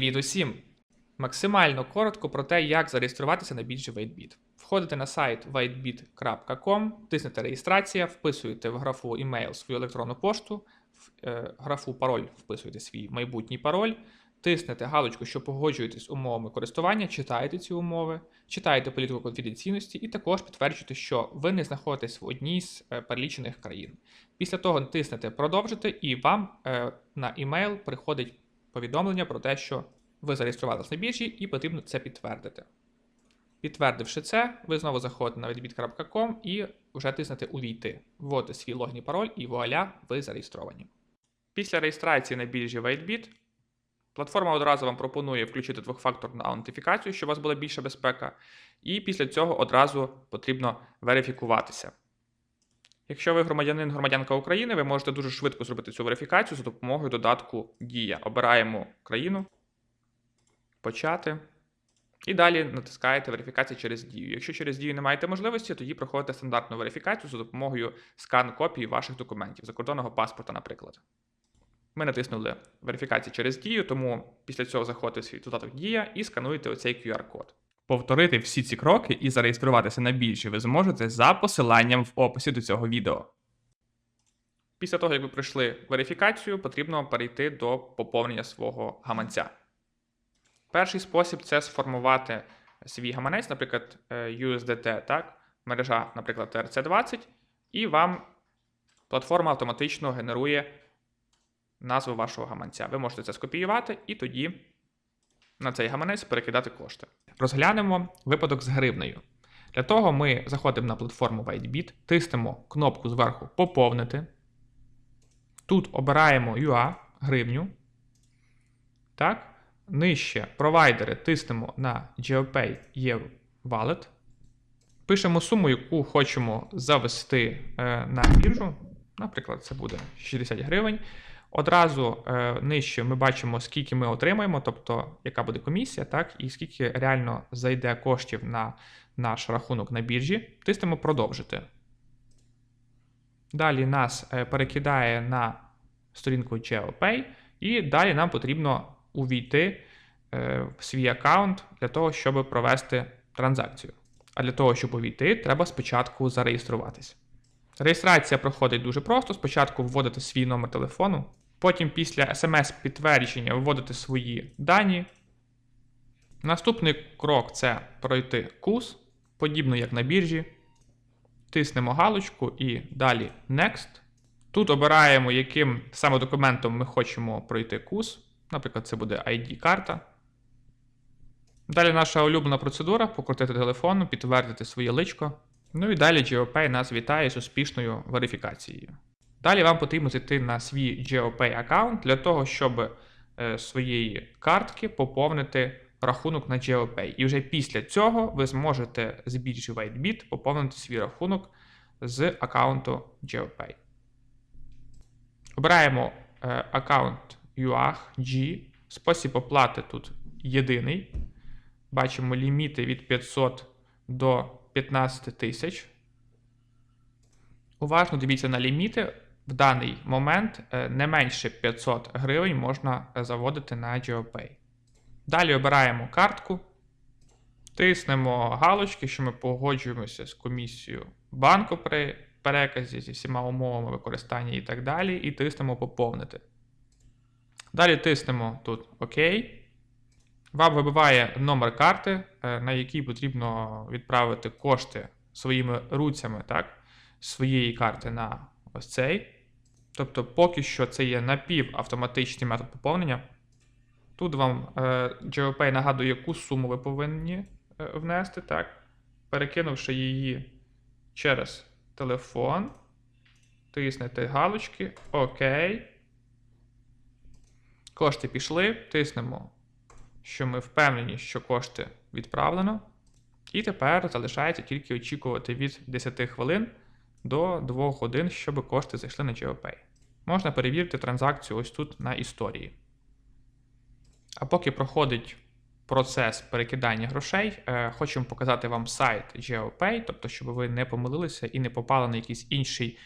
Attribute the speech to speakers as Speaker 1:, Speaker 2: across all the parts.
Speaker 1: Привіт усім! Максимально коротко про те, як зареєструватися на біржі WaitBit. Входите на сайт waitbit.com, тиснете реєстрація, вписуєте в графу email свою електронну пошту, в е, графу пароль вписуєте свій майбутній пароль, тиснете галочку, що погоджуєтесь з умовами користування, читаєте ці умови, читаєте політику конфіденційності і також підтверджуєте, що ви не знаходитесь в одній з е, перелічених країн. Після того тиснете продовжити, і вам е, на email приходить повідомлення про те, що ви зареєструвалися на біржі і потрібно це підтвердити. Підтвердивши це, ви знову заходите на відбіт.com і вже тиснете Увійти, вводите свій логін і пароль, і вуаля, ви зареєстровані. Після реєстрації на біржі WaitBit платформа одразу вам пропонує включити двохфакторну аутентифікацію, щоб у вас була більша безпека, і після цього одразу потрібно верифікуватися. Якщо ви громадянин громадянка України, ви можете дуже швидко зробити цю верифікацію за допомогою додатку Дія. Обираємо країну, почати. І далі натискаєте верифікація через дію. Якщо через дію не маєте можливості, тоді проходите стандартну верифікацію за допомогою скан копії ваших документів, закордонного паспорта, наприклад. Ми натиснули верифікацію через дію, тому після цього заходите в свій додаток Дія і скануєте оцей QR-код. Повторити всі ці кроки і зареєструватися на біржі ви зможете за посиланням в описі до цього відео. Після того, як ви пройшли верифікацію, потрібно перейти до поповнення свого гаманця. Перший спосіб це сформувати свій гаманець, наприклад, е, USDT, так? мережа, наприклад, TRC20, і вам платформа автоматично генерує назву вашого гаманця. Ви можете це скопіювати і тоді на цей гаманець перекидати кошти. Розглянемо випадок з гривнею. Для того ми заходимо на платформу WhiteBit, тиснемо кнопку зверху Поповнити. Тут обираємо UA гривню. Так. Нижче провайдери тиснемо на GeoPay є Wallet. Пишемо суму, яку хочемо завести е, на біржу. Наприклад, це буде 60 гривень. Одразу е, нижче ми бачимо, скільки ми отримаємо, тобто яка буде комісія, так, і скільки реально зайде коштів на наш рахунок на біржі. Тиснемо продовжити. Далі нас е, перекидає на сторінку GeoPay, і далі нам потрібно увійти е, в свій аккаунт для того, щоб провести транзакцію. А для того, щоб увійти, треба спочатку зареєструватись. Реєстрація проходить дуже просто. Спочатку вводите свій номер телефону, потім після смс-підтвердження вводите свої дані. Наступний крок це пройти курс, подібно як на біржі. Тиснемо галочку і далі Next. Тут обираємо, яким саме документом ми хочемо пройти курс. Наприклад, це буде ID-карта. Далі наша улюблена процедура покрутити телефон, підтвердити своє личко. Ну і далі GeoPay нас вітає з успішною верифікацією. Далі вам потрібно зайти на свій GeoPay аккаунт для того, щоб е, своєї картки поповнити рахунок на GeoPay. І вже після цього ви зможете з біржі WhiteBit поповнити свій рахунок з аккаунту GeoPay. Обираємо е, аккаунт UAG. Спосіб оплати тут єдиний. Бачимо ліміти від 500 до 15 тисяч. Уважно дивіться на ліміти. В даний момент е, не менше 500 гривень можна заводити на GeoPay. Далі обираємо картку. Тиснемо галочки, що ми погоджуємося з комісією банку при переказі зі всіма умовами використання і так далі. І тиснемо поповнити. Далі тиснемо тут ОК. Вам вибиває номер карти, е, на якій потрібно відправити кошти своїми руцями так, своєї карти на ось цей. Тобто, поки що це є напівавтоматичний метод поповнення. Тут вам е, GeoPay нагадує, яку суму ви повинні е, внести, так? перекинувши її через телефон, тиснете галочки, ОК. Кошти пішли, тиснемо, що ми впевнені, що кошти відправлено. І тепер залишається тільки очікувати від 10 хвилин до 2 годин, щоб кошти зайшли на GeoPay. Можна перевірити транзакцію ось тут на історії. А поки проходить процес перекидання грошей, е, хочемо показати вам сайт GeoPay, тобто, щоб ви не помилилися і не попали на якийсь інший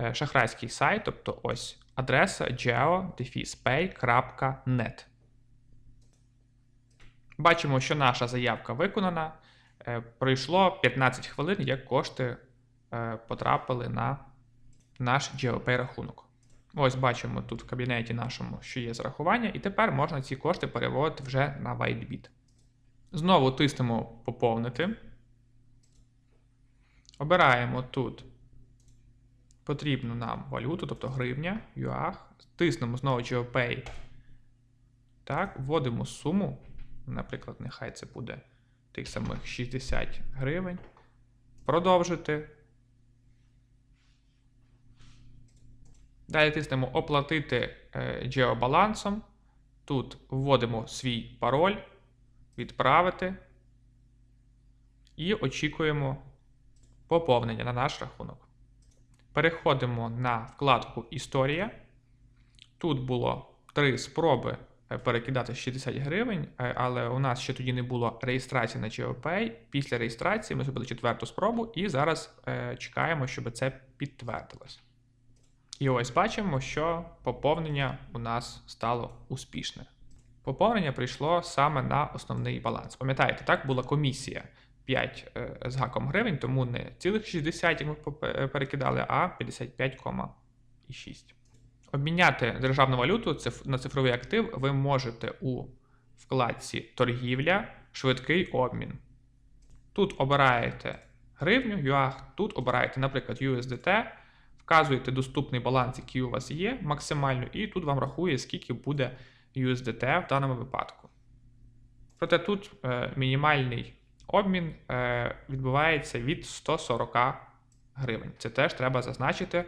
Speaker 1: е, шахрайський сайт, тобто ось адреса geo-pay.net. Бачимо, що наша заявка виконана. Е, Пройшло 15 хвилин, як кошти е, потрапили на наш GeoPay рахунок. Ось бачимо тут в кабінеті нашому, що є зарахування, і тепер можна ці кошти переводити вже на WhiteBit. Знову тиснемо поповнити. Обираємо тут потрібну нам валюту, тобто гривня, UAH. Тиснемо знову GeoPay. Так, вводимо суму. Наприклад, нехай це буде тих самих 60 гривень. Продовжити. Далі тиснемо оплатити е, джеобалансом. Тут вводимо свій пароль, відправити і очікуємо поповнення на наш рахунок. Переходимо на вкладку Історія. Тут було три спроби е, перекидати 60 гривень, е, але у нас ще тоді не було реєстрації на GeoPay. Після реєстрації ми зробили четверту спробу і зараз е, чекаємо, щоб це підтвердилось. І ось бачимо, що поповнення у нас стало успішне. Поповнення прийшло саме на основний баланс. Пам'ятаєте, так була комісія 5 е, з гаком гривень, тому не цілих 60, ми перекидали, а 55,6. Обміняти державну валюту на цифровий актив ви можете у вкладці Торгівля, швидкий обмін. Тут обираєте гривню, юах, тут обираєте, наприклад, USDT, вказуєте доступний баланс, який у вас є, максимально, і тут вам рахує, скільки буде USDT в даному випадку. Проте тут е, мінімальний обмін е, відбувається від 140 гривень. Це теж треба зазначити,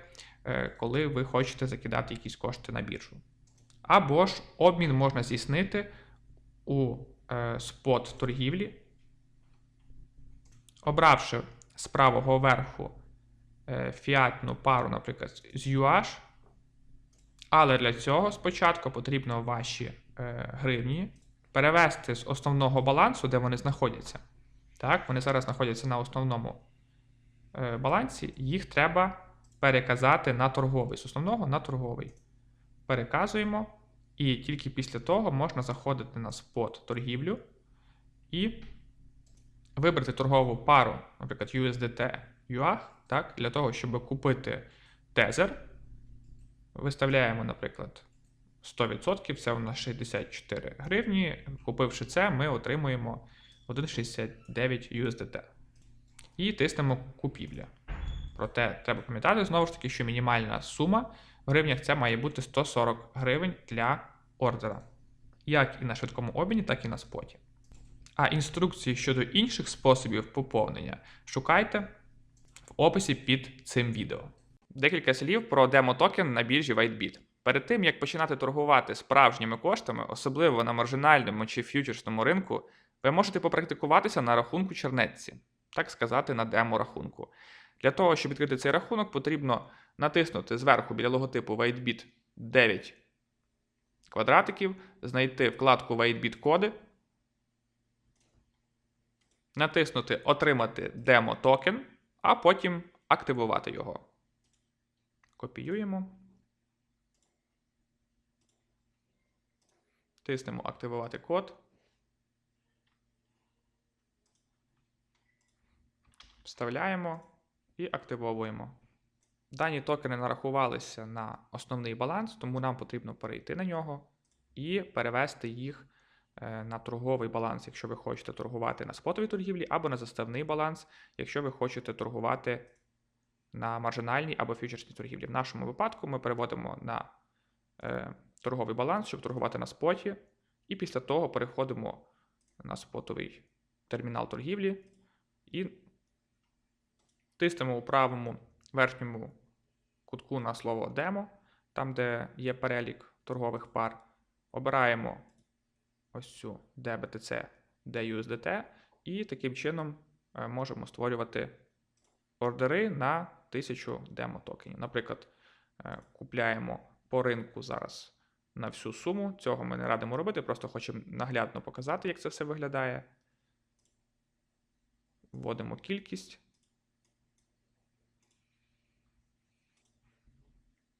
Speaker 1: коли ви хочете закидати якісь кошти на біржу. Або ж обмін можна здійснити у е, спот торгівлі, обравши з правого верху е, фіатну пару, наприклад, з UH. Але для цього спочатку потрібно ваші е, гривні перевести з основного балансу, де вони знаходяться. Так, вони зараз знаходяться на основному е, балансі, їх треба переказати на торговий. З основного на торговий. Переказуємо, і тільки після того можна заходити на спот торгівлю і вибрати торгову пару, наприклад, USDT UAH, так, для того, щоб купити тезер. Виставляємо, наприклад, 100%, це у нас 64 гривні. Купивши це, ми отримуємо 1,69 USDT. І тиснемо купівля. Проте треба пам'ятати знову ж таки, що мінімальна сума в гривнях це має бути 140 гривень для ордера. Як і на швидкому обміні, так і на споті. А інструкції щодо інших способів поповнення шукайте в описі під цим відео. Декілька слів про демо-токен на біржі WhiteBit. Перед тим як починати торгувати справжніми коштами, особливо на маржинальному чи ф'ючерсному ринку, ви можете попрактикуватися на рахунку чернетці, так сказати, на демо-рахунку. Для того, щоб відкрити цей рахунок, потрібно натиснути зверху біля логотипу WhiteBit 9 квадратиків, знайти вкладку WhiteBit коди, натиснути Отримати демо-токен, а потім активувати його. Копіюємо. Тиснемо Активувати код. Вставляємо і активовуємо. Дані токени нарахувалися на основний баланс, тому нам потрібно перейти на нього і перевести їх е, на торговий баланс, якщо ви хочете торгувати на спотовій торгівлі, або на заставний баланс, якщо ви хочете торгувати на маржинальній або фьючерсній торгівлі. В нашому випадку ми переводимо на е, торговий баланс, щоб торгувати на споті, і після того переходимо на спотовий термінал торгівлі і тиснемо у правому верхньому кутку на слово демо, там, де є перелік торгових пар. Обираємо ось цю DBTC, DUSDT, і таким чином е, можемо створювати ордери на 1000 демо токенів. Наприклад, е, купляємо по ринку зараз на всю суму. Цього ми не радимо робити, просто хочемо наглядно показати, як це все виглядає. Вводимо кількість.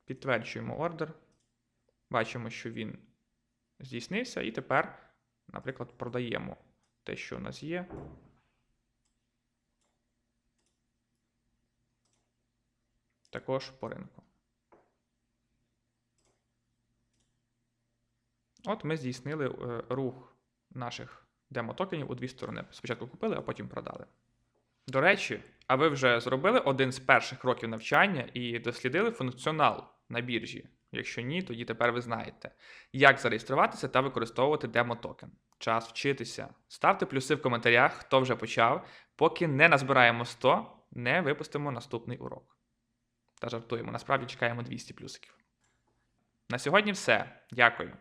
Speaker 1: Підтверджуємо ордер. Бачимо, що він здійснився, і тепер, наприклад, продаємо те, що у нас є. Також по ринку. От ми здійснили е, рух наших демо-токенів у дві сторони. Спочатку купили, а потім продали. До речі, а ви вже зробили один з перших років навчання і дослідили функціонал на біржі? Якщо ні, тоді тепер ви знаєте, як зареєструватися та використовувати демо-токен. Час вчитися. Ставте плюси в коментарях, хто вже почав. Поки не назбираємо 100, не випустимо наступний урок. Та жартуємо, насправді чекаємо 200 плюсиків. На сьогодні все. Дякую.